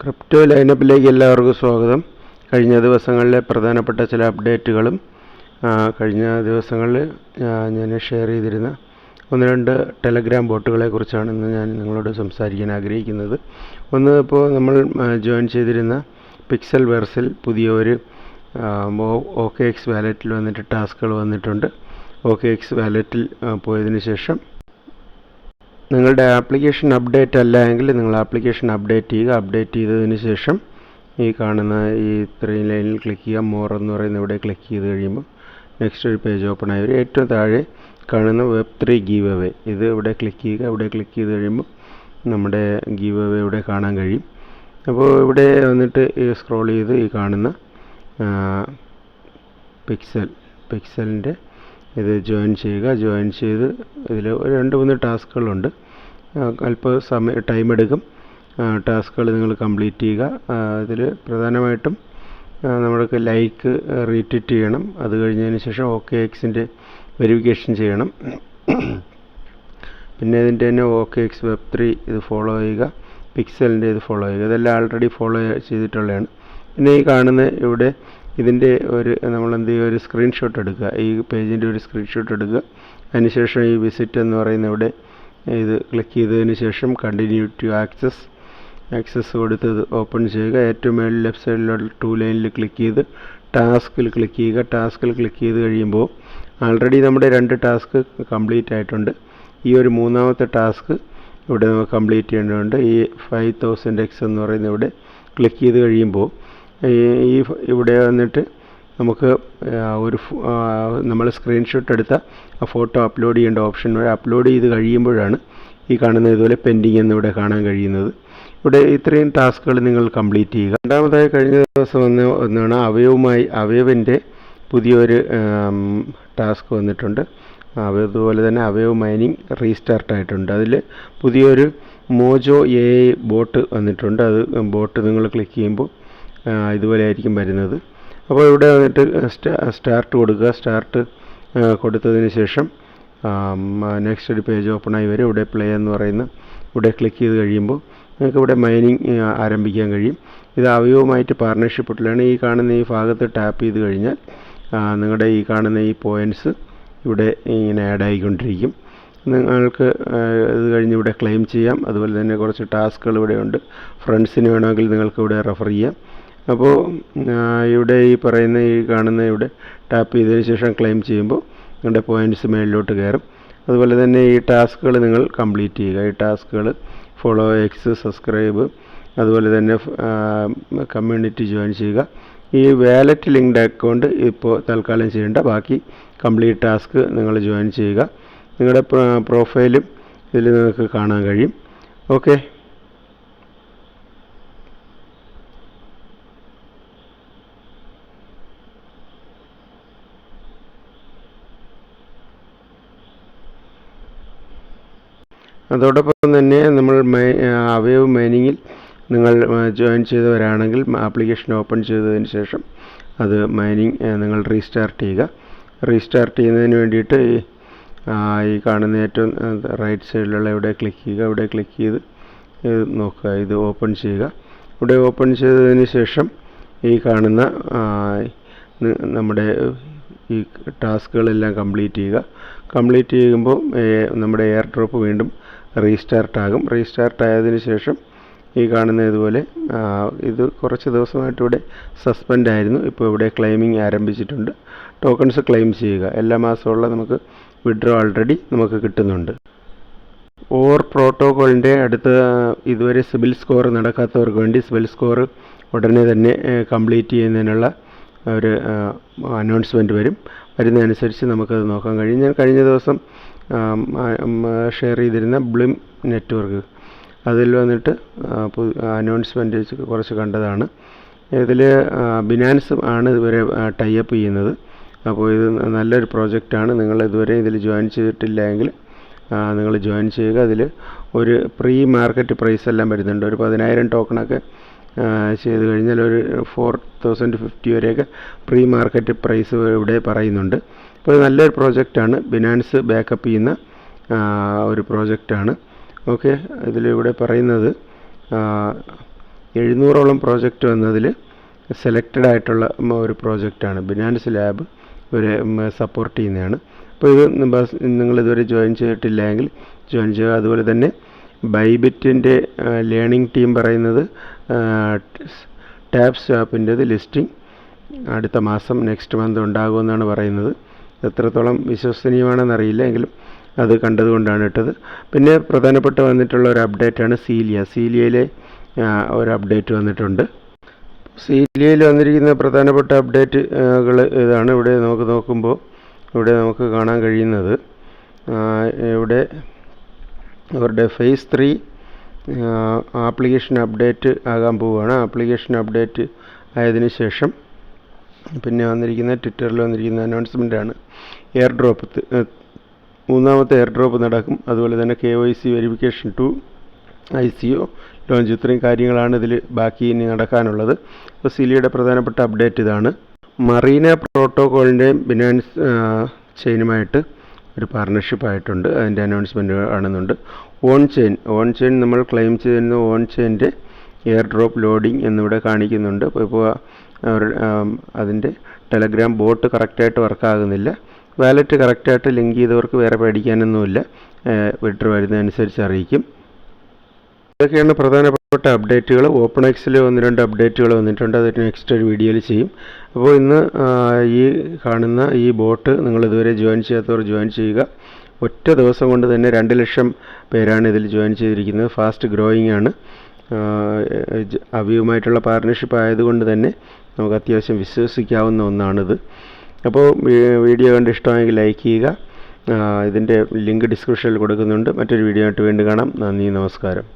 Crypto ലൈനപ്പിലേക്ക് എല്ലാവർക്കും സ്വാഗതം. കഴിഞ്ഞ ദിവസങ്ങളിലെ പ്രധാനപ്പെട്ട ചില അപ്ഡേറ്റുകളും കഴിഞ്ഞ ദിവസങ്ങളിൽ ഞാൻ ഷെയർ ചെയ്തിരുന്ന ഒന്ന് രണ്ട് ടെലഗ്രാം ബോട്ടുകളെ കുറിച്ചാണ് ഇന്ന് ഞാൻ നിങ്ങളോട് സംസാരിക്കാൻ ആഗ്രഹിക്കുന്നത്. ഒന്ന് ഇപ്പോൾ നമ്മൾ ജോയിൻ ചെയ്തിരുന്ന പിക്സൽ വെർസിൽ പുതിയ ഒരു ഓക്കെ എക്സ് വാലറ്റിൽ വന്നിട്ട് ടാസ്കുകൾ വന്നിട്ടുണ്ട്. ഓക്കെ എക്സ് വാലറ്റിൽ പോയതിന് ശേഷം നിങ്ങളുടെ ആപ്ലിക്കേഷൻ അപ്ഡേറ്റ് അല്ല എങ്കിൽ നിങ്ങൾ ആപ്ലിക്കേഷൻ അപ്ഡേറ്റ് ചെയ്യുക. അപ്ഡേറ്റ് ചെയ്തതിന് ശേഷം ഈ കാണുന്ന ഈ ത്രീ ലൈനിൽ ക്ലിക്ക് ചെയ്യുക. മോർ എന്ന് പറയുന്ന ഇവിടെ ക്ലിക്ക് ചെയ്ത് കഴിയുമ്പോൾ നെക്സ്റ്റ് ഒരു പേജ് ഓപ്പൺ ആയി. വരും ഏറ്റവും താഴെ കാണുന്ന വെബ് ത്രീ ഗീവ് അവേ ഇത് ഇവിടെ ക്ലിക്ക് ചെയ്യുക. ഇവിടെ ക്ലിക്ക് ചെയ്ത് കഴിയുമ്പോൾ നമ്മുടെ ഗീവ് അവേ ഇവിടെ കാണാൻ കഴിയും. അപ്പോൾ ഇവിടെ വന്നിട്ട് സ്ക്രോൾ ചെയ്ത് ഈ കാണുന്ന പിക്സൽ പിക്സലിന്റെ ഇത് ജോയിൻ ചെയ്യുക ജോയിൻ ചെയ്ത് ഇതിൽ രണ്ട് മൂന്ന് ടാസ്കുകളുണ്ട്. അല്പം സമയം ടൈം എടുക്കും. ടാസ്കുകൾ നിങ്ങൾ കംപ്ലീറ്റ് ചെയ്യുക. ഇതിൽ പ്രധാനമായിട്ടും നമ്മൾക്ക് ലൈക്ക് റീട്വീറ്റ് ചെയ്യണം. അത് കഴിഞ്ഞതിന് ശേഷം ഓക്കെ എക്സിന്റെ വെരിഫിക്കേഷൻ ചെയ്യണം. പിന്നെ ഇതിന്റെ തന്നെ ഓക്കെ എക്സ് വെബ് ത്രീ ഇത് ഫോളോ ചെയ്യുക. പിക്സലിന്റെ ഇത് ഫോളോ ചെയ്യുക. ഇതെല്ലാം ആൾറെഡി ഫോളോ ചെയ്തിട്ടുള്ളതാണ്. പിന്നെ ഈ കാണുന്ന ഇവിടെ ഇതിന്റെ ഒരു നമ്മൾ എന്ത് ചെയ്യുക ഒരു സ്ക്രീൻഷോട്ട് എടുക്കുക. ഈ പേജിന്റെ ഒരു സ്ക്രീൻഷോട്ട് എടുക്കുക. അതിനുശേഷം ഈ വിസിറ്റ് എന്ന് പറയുന്ന ഇവിടെ ഇത് ക്ലിക്ക് ചെയ്തതിന് ശേഷം കണ്ടിന്യൂ ടു ആക്സസ് ആക്സസ് കൊടുത്ത് ഓപ്പൺ ചെയ്യുക. ഏറ്റവും മേളിൽ ലെഫ്റ്റ് സൈഡിലുള്ള ടു ലൈനിൽ ക്ലിക്ക് ചെയ്ത് ടാസ്കിൽ ക്ലിക്ക് ചെയ്യുക. ടാസ്കിൽ ക്ലിക്ക് ചെയ്ത് കഴിയുമ്പോൾ ആൾറെഡി നമ്മുടെ രണ്ട് ടാസ്ക് കംപ്ലീറ്റ് ആയിട്ടുണ്ട്. ഈ ഒരു മൂന്നാമത്തെ ടാസ്ക് ഇവിടെ നമുക്ക് കംപ്ലീറ്റ് ചെയ്യേണ്ടതുണ്ട്. ഈ ഫൈവ് തൗസൻഡ് എക്സ് എന്ന് പറയുന്ന ഇവിടെ ക്ലിക്ക് ചെയ്ത് കഴിയുമ്പോൾ ഈ ഇവിടെ വന്നിട്ട് നമുക്ക് ഒരു നമ്മൾ സ്ക്രീൻഷോട്ട് എടുത്ത ആ ഫോട്ടോ അപ്ലോഡ് ചെയ്യേണ്ട ഓപ്ഷൻ വഴി അപ്ലോഡ് ചെയ്ത് കഴിയുമ്പോഴാണ് ഈ കാണുന്ന ഇതുപോലെ പെൻഡിങ് എന്നിവിടെ കാണാൻ കഴിയുന്നത്. ഇവിടെ ഇത്രയും ടാസ്കുകൾ നിങ്ങൾ കംപ്ലീറ്റ് ചെയ്യുക. രണ്ടാമതായി കഴിഞ്ഞ ദിവസം വന്ന ഒന്നാണ് അവയവുമായി അവയവിന്റെ പുതിയൊരു ടാസ്ക് വന്നിട്ടുണ്ട്. അതുപോലെ തന്നെ അവയവ് മൈനിങ് റീസ്റ്റാർട്ട് ആയിട്ടുണ്ട്. അതിൽ പുതിയൊരു മോജോ എ ബോട്ട് വന്നിട്ടുണ്ട്. അത് ബോട്ട് നിങ്ങൾ ക്ലിക്ക് ചെയ്യുമ്പോൾ ഇതുപോലെ ആയിരിക്കും വരുന്നത്. അപ്പോൾ ഇവിടെ വന്നിട്ട് സ്റ്റാർട്ട് കൊടുക്കുക. സ്റ്റാർട്ട് കൊടുത്തതിന് ശേഷം നെക്സ്റ്റ് ഒരു പേജ് ഓപ്പൺ ആയി വരും. ഇവിടെ പ്ലേ എന്ന് പറയുന്ന ഇവിടെ ക്ലിക്ക് ചെയ്ത് കഴിയുമ്പോൾ നിങ്ങൾക്ക് ഇവിടെ മൈനിങ് ആരംഭിക്കാൻ കഴിയും. ഇത് അവയവുമായിട്ട് പാർട്ണർഷിപ്പിലാണ് ഈ കാണുന്ന ഈ ഭാഗത്ത് ടാപ്പ് ചെയ്ത് കഴിഞ്ഞാൽ നിങ്ങളുടെ ഈ കാണുന്ന ഈ പോയിന്റ്സ് ഇവിടെ ഇങ്ങനെ ആഡ് ആയിക്കൊണ്ടിരിക്കും. നിങ്ങൾക്ക് ഇത് കഴിഞ്ഞ് ഇവിടെ ക്ലെയിം ചെയ്യാം. അതുപോലെ തന്നെ കുറച്ച് ടാസ്കുകൾ ഇവിടെ ഉണ്ട്. ഫ്രണ്ട്സിന് വേണമെങ്കിൽ നിങ്ങൾക്ക് ഇവിടെ റെഫർ ചെയ്യാം. അപ്പോൾ ഇവിടെ ഈ പറയുന്ന ഈ കാണുന്ന ഇവിടെ ടാപ്പ് ചെയ്തതിന് ശേഷം ക്ലെയിം ചെയ്യുമ്പോൾ നിങ്ങളുടെ പോയിന്റ്സ് മേളിലോട്ട് കയറും. അതുപോലെ തന്നെ ഈ ടാസ്കുകൾ നിങ്ങൾ കംപ്ലീറ്റ് ചെയ്യുക. ഈ ടാസ്കുകൾ ഫോളോ എക്സ് സബ്സ്ക്രൈബ് അതുപോലെ തന്നെ കമ്മ്യൂണിറ്റി ജോയിൻ ചെയ്യുക. ഈ വാലറ്റ് ലിങ്ക്ഡ് അക്കൗണ്ട് ഇപ്പോൾ തൽക്കാലം ചെയ്യേണ്ട. ബാക്കി കംപ്ലീറ്റ് ടാസ്ക് നിങ്ങൾ ജോയിൻ ചെയ്യുക. നിങ്ങളുടെ പ്രൊഫൈലും ഇതിൽ നിങ്ങൾക്ക് കാണാൻ കഴിയും. ഓക്കെ അതോടൊപ്പം തന്നെ നമ്മൾ അവയവ് മൈനിങ്ങിൽ നിങ്ങൾ ജോയിൻ ചെയ്തവരാണെങ്കിൽ ആപ്ലിക്കേഷൻ ഓപ്പൺ ചെയ്തതിന് ശേഷം അത് മൈനിങ് നിങ്ങൾ റീസ്റ്റാർട്ട് ചെയ്യുക. റീസ്റ്റാർട്ട് ചെയ്യുന്നതിന് വേണ്ടിയിട്ട് ഈ കാണുന്ന ഏറ്റവും റൈറ്റ് സൈഡിലുള്ള ഇവിടെ ക്ലിക്ക് ചെയ്യുക ഇവിടെ ക്ലിക്ക് ചെയ്ത് നോക്കുക. ഇത് ഓപ്പൺ ചെയ്യുക. ഇവിടെ ഓപ്പൺ ചെയ്തതിന് ശേഷം ഈ കാണുന്ന നമ്മുടെ ഈ ടാസ്കുകളെല്ലാം കംപ്ലീറ്റ് ചെയ്യുക. കംപ്ലീറ്റ് ചെയ്യുമ്പോൾ നമ്മുടെ എയർ ഡ്രോപ്പ് വീണ്ടും റീസ്റ്റാർട്ട് ആകും. റീസ്റ്റാർട്ട് ആയതിന് ശേഷം ഈ കാണുന്ന ഇതുപോലെ ഇത് കുറച്ച് ദിവസമായിട്ട് ഇവിടെ സസ്പെൻഡ് ആയിരുന്നു. ഇപ്പോൾ ഇവിടെ ക്ലെയിമിംഗ് ആരംഭിച്ചിട്ടുണ്ട്. ടോക്കൺസ് ക്ലെയിം ചെയ്യുക. എല്ലാ മാസമുള്ള നമുക്ക് വിഡ്രോ ഓൾറെഡി നമുക്ക് കിട്ടുന്നുണ്ട്. ഓർ പ്രോട്ടോകോളിന്റെ അടുത്ത ഇതുവരെ സിബിൽ സ്കോർ നടക്കാത്തവർക്ക് വേണ്ടി സിബിൽ സ്കോർ ഉടനെ തന്നെ കംപ്ലീറ്റ് ചെയ്യുന്നതിനുള്ള ഒരു അനൗൺസ്മെന്റ് വരും. വരുന്നതനുസരിച്ച് നമുക്കത് നോക്കാൻ കഴിയും. ഞാൻ കഴിഞ്ഞ ദിവസം ഷെയർ ചെയ്തിരുന്ന ബ്ലിം നെറ്റ്വർക്ക് അതിൽ വന്നിട്ട് അനൗൺസ്മെന്റ് കുറച്ച് കണ്ടതാണ്. ഇതിൽ ബിനാൻസ് ആണ് ഇതുവരെ ടൈപ്പ് ചെയ്യുന്നത്. അപ്പോൾ ഇത് നല്ലൊരു പ്രോജക്റ്റാണ് നിങ്ങൾ ഇതുവരെ ഇതിൽ ജോയിൻ ചെയ്തിട്ടില്ല എങ്കിൽ നിങ്ങൾ ജോയിൻ ചെയ്യുക. അതിൽ ഒരു പ്രീ മാർക്കറ്റ് പ്രൈസ് എല്ലാം വരുന്നുണ്ട്. ഒരു പതിനായിരം ടോക്കണൊക്കെ ചെയ്ത് കഴിഞ്ഞാൽ ഒരു ഫോർ തൗസൻഡ് ഫിഫ്റ്റി വരെയൊക്കെ പ്രീ മാർക്കറ്റ് പ്രൈസ് ഇവിടെ പറയുന്നുണ്ട്. അപ്പോൾ നല്ലൊരു പ്രോജക്റ്റാണ് ബിനാൻസ് ബാക്കപ്പ് ചെയ്യുന്ന ഒരു പ്രോജക്റ്റാണ് ഓക്കെ ഇതിലിവിടെ പറയുന്നത് എഴുന്നൂറോളം പ്രോജക്റ്റ് വന്നതിൽ സെലക്റ്റഡ് ആയിട്ടുള്ള ഒരു പ്രോജക്റ്റാണ് ബിനാൻസ് ലാബ് ഒരു സപ്പോർട്ട് ചെയ്യുന്നതാണ്. അപ്പോൾ ഇത് നിങ്ങൾ ഇതുവരെ ജോയിൻ ചെയ്തിട്ടില്ലെങ്കിൽ ജോയിൻ ചെയ്യുക. അതുപോലെ തന്നെ ബൈബിറ്റിന്റെ ലേണിംഗ് ടീം പറയുന്നത് ടാപ്പ് സ്വാപ്പിന്റെത് ലിസ്റ്റിംഗ്. അടുത്ത മാസം നെക്സ്റ്റ് മന്ത് ഉണ്ടാകുമെന്നാണ് പറയുന്നത്. എത്രത്തോളം വിശ്വസനീയമാണെന്നറിയില്ല എങ്കിലും അത് കണ്ടതുകൊണ്ടാണ് ഇട്ടത്. പിന്നെ പ്രധാനപ്പെട്ട വന്നിട്ടുള്ള ഒരു അപ്ഡേറ്റാണ് സീലിയ. സീലിയയിലെ ഒരു അപ്ഡേറ്റ് വന്നിട്ടുണ്ട്. സീലിയയിൽ വന്നിരിക്കുന്ന പ്രധാനപ്പെട്ട അപ്ഡേറ്റുകൾ ഇതാണ്. ഇവിടെ നമുക്ക് നോക്കുമ്പോൾ ഇവിടെ നമുക്ക് കാണാൻ കഴിയുന്നത് ഇവിടെ അവരുടെ ഫേസ് ത്രീ ആപ്ലിക്കേഷൻ അപ്ഡേറ്റ് ആകാൻ പോവുകയാണ്. ആപ്ലിക്കേഷൻ അപ്ഡേറ്റ് ആയതിന് ശേഷം പിന്നെ വന്നിരിക്കുന്ന ട്വിറ്ററിൽ വന്നിരിക്കുന്ന അനൗൺസ്മെന്റാണ് എയർ ഡ്രോപ്പ് മൂന്നാമത്തെ എയർ ഡ്രോപ്പ് നടക്കും. അതുപോലെ തന്നെ K Y C verification to I C O launch ഇത്രയും കാര്യങ്ങളാണ് ഇതിൽ ബാക്കി ഇനി നടക്കാനുള്ളത്. അപ്പോൾ സിലിയുടെ പ്രധാനപ്പെട്ട അപ്ഡേറ്റ് ഇതാണ്. മറീന പ്രോട്ടോകോളിന്റെയും ബിനാൻസ് ചെയിനുമായിട്ട് ഒരു പാർട്ണർഷിപ്പ് ആയിട്ടുണ്ട്. അതിന്റെ അനൗൺസ്മെന്റ് കാണുന്നുണ്ട് ഓൺ ചെയിൻ ഓൺ ചെയിൻ നമ്മൾ ക്ലെയിം ചെയ്യുന്ന ഓൺ ചെയിന്റെ എയർ ഡ്രോപ്പ് ലോഡിംഗ് എന്നിവിടെ കാണിക്കുന്നുണ്ട്. ഇപ്പോൾ അതിന്റെ ടെലഗ്രാം ബോട്ട് കറക്റ്റായിട്ട് വർക്കാകുന്നില്ല വാലറ്റ് കറക്റ്റായിട്ട് ലിങ്ക് ചെയ്തവർക്ക് വേറെ പേടിക്കാനൊന്നുമില്ല. വിട്ടർ വരുന്നതനുസരിച്ച് അറിയിക്കും. ഇതൊക്കെയാണ് പ്രധാനപ്പെട്ട അപ്ഡേറ്റുകൾ ഓപ്പൺ എക്സിൽ ഒന്ന് രണ്ട് അപ്ഡേറ്റുകൾ വന്നിട്ടുണ്ട്. അത് നെക്സ്റ്റ് ഒരു വീഡിയോയിൽ ചെയ്യും. അപ്പോൾ ഇന്ന് ഈ കാണുന്ന ഈ ബോട്ട് നിങ്ങൾ ഇതുവരെ ജോയിൻ ചെയ്യാത്തവർ ജോയിൻ ചെയ്യുക. ഒറ്റ ദിവസം കൊണ്ട് തന്നെ രണ്ട് ലക്ഷം പേരാണ് ഇതിൽ ജോയിൻ ചെയ്തിരിക്കുന്നത്. ഫാസ്റ്റ് ഗ്രോയിങ് ആണ്. അവയുമായിട്ടുള്ള പാർട്ണർഷിപ്പ് ആയതുകൊണ്ട് തന്നെ നമുക്ക് അത്യാവശ്യം വിശ്വസിക്കാവുന്ന ഒന്നാണിത്. അപ്പോൾ വീഡിയോ കണ്ട് ഇഷ്ടമായെങ്കിൽ ലൈക്ക് ചെയ്യുക. ഇതിന്റെ ലിങ്ക് ഡിസ്ക്രിപ്ഷനിൽ കൊടുക്കുന്നുണ്ട്. മറ്റൊരു വീഡിയോ ആയിട്ട് വീണ്ടും കാണാം. നന്ദി നമസ്കാരം.